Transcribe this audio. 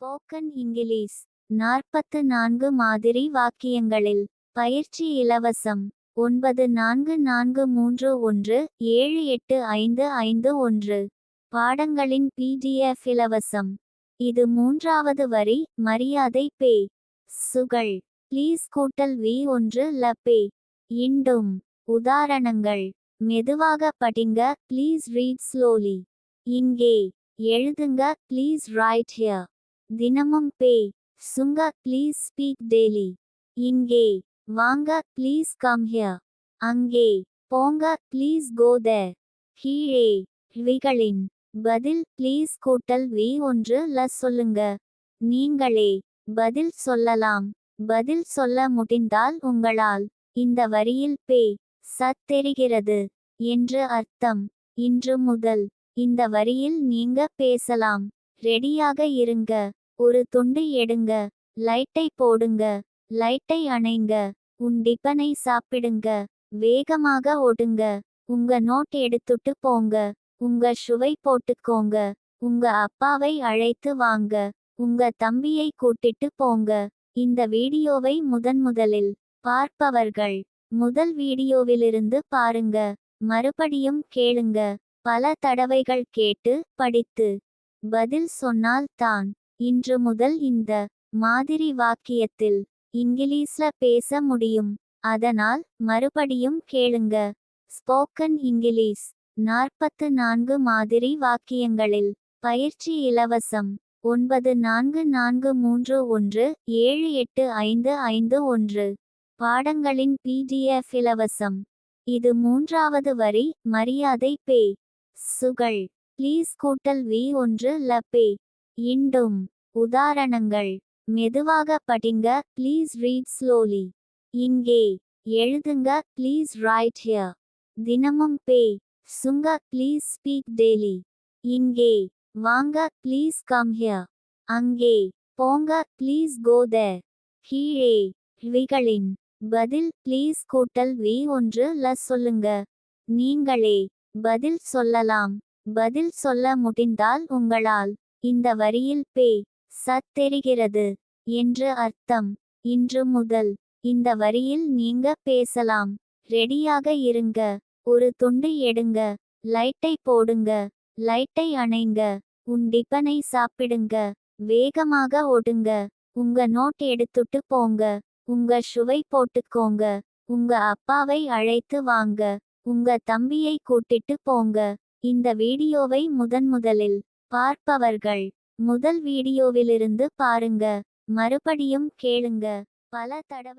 Spoken English நாற்பத்து நான்கு மாதிரி வாக்கியங்களில் பயிற்சி இலவசம் ஒன்பது நான்கு நான்கு மூன்று ஒன்று ஏழு எட்டு ஐந்து ஐந்து ஒன்று. பாடங்களின் பிடிஎஃப் இலவசம். இது மூன்றாவது வரி மரியாதை பே. சுகள். ப்ளீஸ் கூட்டல் வி ஒன்று ல பே. இண்டும் உதாரணங்கள். மெதுவாக படிங்க ப்ளீஸ் ரீட் ஸ்லோலி இங்கே. எழுதுங்க ப்ளீஸ் ரைட் ஹியர் தினமும் பே சுங்க ப்ளீஸ் ஸ்பீக் டெய்லி இங்கே. வாங்க ப்ளீஸ் கம் ஹியர் அங்கே. போங்க ப்ளீஸ் கோ தேர் கீழே. விகளின் பதில் ப்ளீஸ் கூட்டல் வி ஒன்று ல சொல்லுங்க. நீங்களே. பதில் சொல்லலாம். பதில் சொல்ல முடிந்தால் உங்களால். இந்த வரியில் பே சத் தெரிகிறது. என்று அர்த்தம். இன்று முதல். இந்த வரியில் நீங்க பேசலாம். ரெடியாக இருங்க. ஒரு துண்டு எடுங்க. லைட்டை போடுங்க. லைட்டை அணைங்க. உன் டிப்பனை சாப்பிடுங்க. வேகமாக ஓடுங்க. உங்க நோட் எடுத்துட்டு போங்க. உங்க ஷுவை போட்டுக்கோங்க. உங்க அப்பாவை அழைத்து வாங்க. உங்க தம்பியை கூட்டிட்டு போங்க. இந்த வீடியோவை முதன் முதலில் பார்ப்பவர்கள் முதல் வீடியோவிலிருந்து பாருங்க. மறுபடியும் கேளுங்க. பல தடவைகள் கேட்டு படித்து பதில் சொன்னால் தான் இன்று முதல் இந்த மாதிரி வாக்கியத்தில் இங்கிலீஷ்ல பேச முடியும். அதனால் மறுபடியும் கேளுங்க. Spoken English. நாற்பத்து நான்கு மாதிரி வாக்கியங்களில். பயிற்சி இலவசம். ஒன்பது நான்கு நான்கு மூன்று ஒன்று ஏழு எட்டு ஐந்து ஐந்து ஒன்று. பாடங்களின் பிடிஎஃப் இலவசம். இது மூன்றாவது வரி. மரியாதை பே. சுகள். ப்ளீஸ் கூட்டல் வி ஒன்று ல பே. இண்டும் உதாரணங்கள் மெதுவாக படிங்க ப்ளீஸ் ரீட் ஸ்லோலி இங்கே எழுதுங்க ப்ளீஸ் ரைட் ஹியர் தினமும் பே சுங்க ப்ளீஸ் ஸ்பீக் டெய்லி இங்கே வாங்க ப்ளீஸ் கம் ஹியர் அங்கே போங்க ப்ளீஸ் கோ தேர் கீழே விகளின் பதில் ப்ளீஸ் கூட்டல் வி ஒன்று ல சொல்லுங்க. நீங்களே பதில் சொல்லலாம். பதில் சொல்ல முடிந்தால் உங்களால் இந்த வரியில் பே சத் தெரிகிறது என்று அர்த்தம். இன்று முதல் இந்த வரியில் நீங்க பேசலாம். ரெடியாக இருங்க. ஒரு துண்டு எடுங்க. லைட்டை போடுங்க. லைட்டை அணைங்க. உன் டிப்பனை சாப்பிடுங்க. வேகமாக ஓடுங்க. உங்க நோட் எடுத்துட்டு போங்க. உங்க ஷுவை போட்டுக்கோங்க. உங்க அப்பாவை அழைத்து வாங்க. உங்க தம்பியை கூட்டிட்டு போங்க. இந்த வீடியோவை முதன் முதலில் பார்ப்பவர்கள். முதல் வீடியோவிலிருந்து பாருங்க. மறுபடியும் கேளுங்க. பல தடவை